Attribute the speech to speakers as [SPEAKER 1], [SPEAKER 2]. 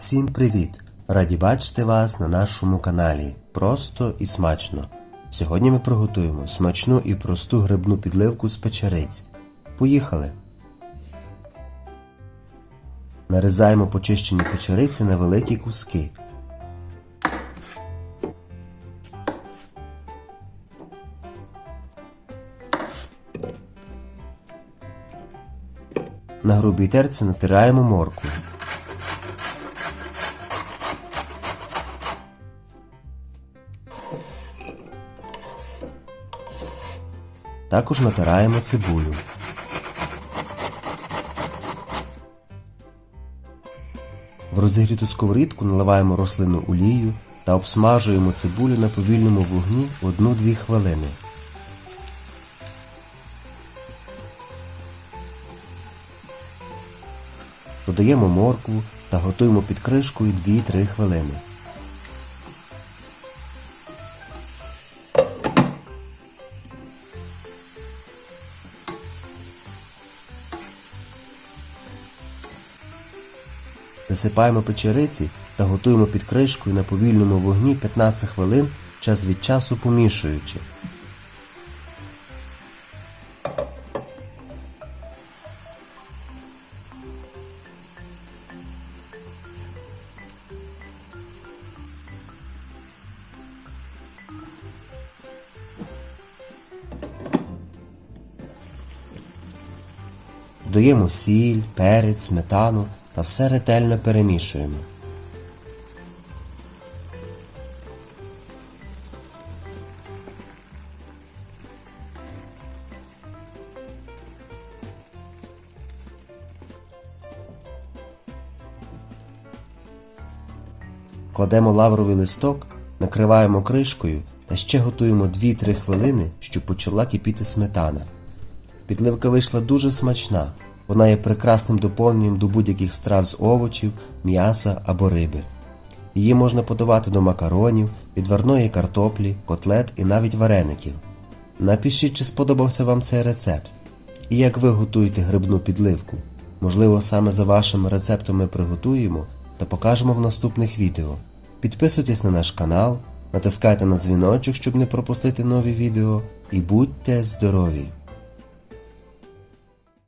[SPEAKER 1] Всім привіт! Раді бачити вас на нашому каналі. Просто і смачно. Сьогодні ми приготуємо смачну і просту грибну підливку з печериць. Поїхали! Нарізаємо почищені печериці на великі куски. На грубій терці натираємо моркву. Також натираємо цибулю. В розігріту сковорідку наливаємо рослинну олію та обсмажуємо цибулю на повільному вогні 1-2 хвилини. Додаємо моркву та готуємо під кришкою 2-3 хвилини. Висипаємо печериці та готуємо під кришкою на повільному вогні 15 хвилин час від часу помішуючи. Додаємо сіль, перець, сметану та все ретельно перемішуємо. Кладемо лавровий листок, накриваємо кришкою та ще готуємо 2-3 хвилини, щоб почала кипіти сметана. Підливка вийшла дуже смачна. Вона є прекрасним доповненням до будь-яких страв з овочів, м'яса або риби. Її можна подавати до макаронів, відварної картоплі, котлет і навіть вареників. Напишіть, чи сподобався вам цей рецепт. І як ви готуєте грибну підливку. Можливо, саме за вашим рецептом ми приготуємо та покажемо в наступних відео. Підписуйтесь на наш канал, натискайте на дзвіночок, щоб не пропустити нові відео, і будьте здорові!